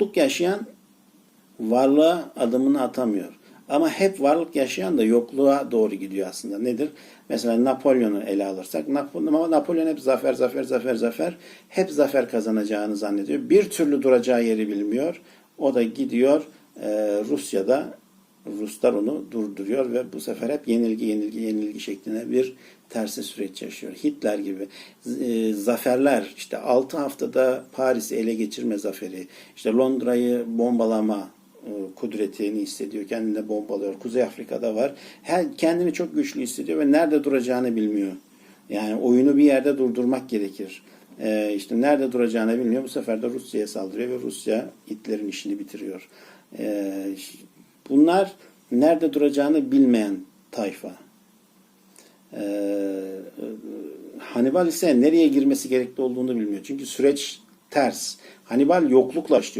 yokluk yaşayan varlığa adımını atamıyor. Ama hep varlık yaşayan da yokluğa doğru gidiyor aslında. Nedir? Mesela Napolyon'u ele alırsak Nap- Napolyon hep zafer zafer zafer zafer hep zafer kazanacağını zannediyor. Bir türlü duracağı yeri bilmiyor. O da gidiyor e, Rusya'da Ruslar onu durduruyor ve bu sefer hep yenilgi yenilgi yenilgi şeklinde bir tersi süreç yaşıyor. Hitler gibi e, zaferler işte 6 haftada Paris'i ele geçirme zaferi, işte Londra'yı bombalama e, kudretini hissediyor. Kendini bombalıyor. Kuzey Afrika'da var. Her, kendini çok güçlü hissediyor ve nerede duracağını bilmiyor. Yani oyunu bir yerde durdurmak gerekir. E, işte nerede duracağını bilmiyor. Bu sefer de Rusya'ya saldırıyor ve Rusya Hitler'in işini bitiriyor. E, bunlar nerede duracağını bilmeyen tayfa. Ee, Hannibal ise nereye girmesi gerekli olduğunu bilmiyor. Çünkü süreç ters. Hannibal yoklukla başlıyor.